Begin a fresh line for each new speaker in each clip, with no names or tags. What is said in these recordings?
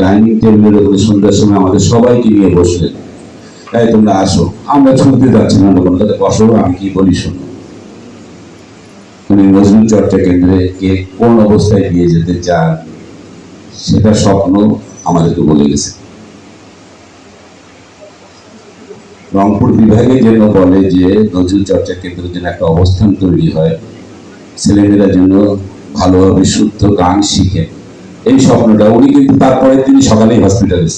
Dining টেবিলের উপরে সন্ধ্যার সময় আমাদের সবাইকে নিয়ে বসলেন। তাই তোমরা আসো, আমরা শুনতে যাচ্ছি না তাদের বসো, আমি কি বলি নজরুল চর্চা কেন্দ্রে কে কোন অবস্থায় যেতে চান, সেটা স্বপ্ন আমাদেরকে বলে গেছে। রংপুর বিভাগে যেন বলে যে নজরুল চর্চা কেন্দ্রের জন্য একটা অবস্থান তৈরি হয়, ছেলেমেয়েরা যেন ভালোভাবে শুদ্ধ গান শিখে। এই স্বপ্নটা, উনি কিন্তু তারপরে তিনি সকালেই হসপিটালে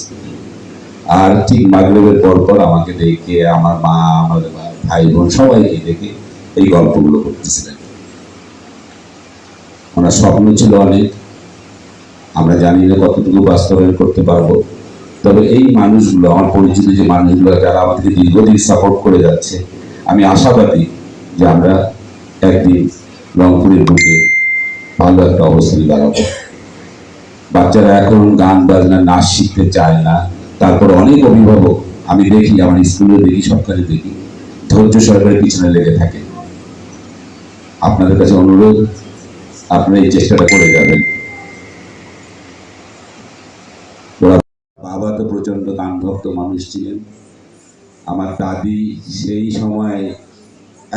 আর ঠিক মাগরেবের পর পর আমাকে দেখে আমার মা, আমার ভাই বোন সবাইকে দেখে এই গল্পগুলো করতেছিলেন। ওনার স্বপ্ন ছিল অনেক। আমরা জানি না কতটুকু বাস্তবায়ন করতে পারব। তবে এই মানুষগুলো, আমার পরিচিত যে মানুষগুলো, যারা আমাদেরকে দীর্ঘদিন সাপোর্ট করে যাচ্ছে, আমি আশাবাদী যে আমরা একদিন রংপুরের বুকে ভালো একটা অবস্থানে দাঁড়াবো। বাচ্চারা এখন গান বাজনা নাচ শিখতে চায় না। তারপর অনেক অভিভাবক আমি দেখি, আমার স্কুলে দেখি, সরকারে দেখি, ধৈর্য সরকারের পিছনে লেগে থাকে। আপনাদের কাছে অনুরোধ, আপনারা এই চেষ্টাটা করে যাবেন। বাবা তো প্রচণ্ড গান ভক্ত মানুষ ছিলেন। আমার দাদি সেই সময়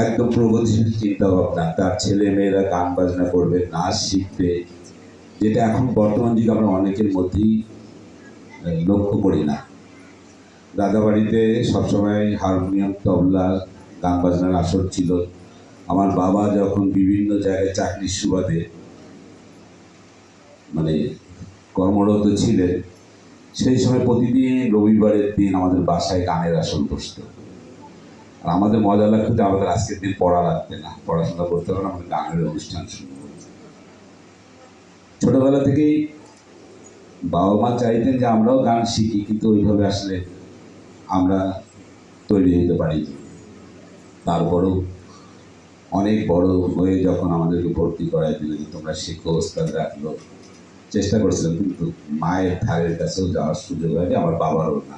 একদম প্রগতিশীল চিন্তা ভাবনা তার ছেলে মেয়েরা গান বাজনা করবে, নাচ শিখবে যেটা এখন বর্তমান যুগে আমরা অনেকের মধ্যেই লক্ষ্য করি না। দাদাবাড়িতে সবসময় হারমোনিয়াম, তবলা, গান বাজনার আসর ছিল। আমার বাবা যখন বিভিন্ন জায়গায় চাকরির সুবাদে মানে কর্মরত ছিলেন, সেই সময় প্রতিদিন রবিবারের দিন আমাদের বাসায় গানের আসন বসত। আর আমাদের মজা লাগতো যে আমাদের আজকের দিন পড়া লাগবে না, পড়াশোনা করতে হবে আমাদের গানের অনুষ্ঠান করব ছোটবেলা থেকেই বাবা মা চাইতেন যে আমরাও গান শিখি, কিন্তু ওইভাবে আসলে আমরা তৈরি হতে পারি তারপরও অনেক বড় হয়ে যখন আমাদেরকে ভর্তি করাই দিল যে তোমরা শিখো, ওস্তাদ রাখল, চেষ্টা করেছিলাম, কিন্তু মায়ের ধারের কাছেও যাওয়ার সুযোগ হয়নি, আমার বাবারও না।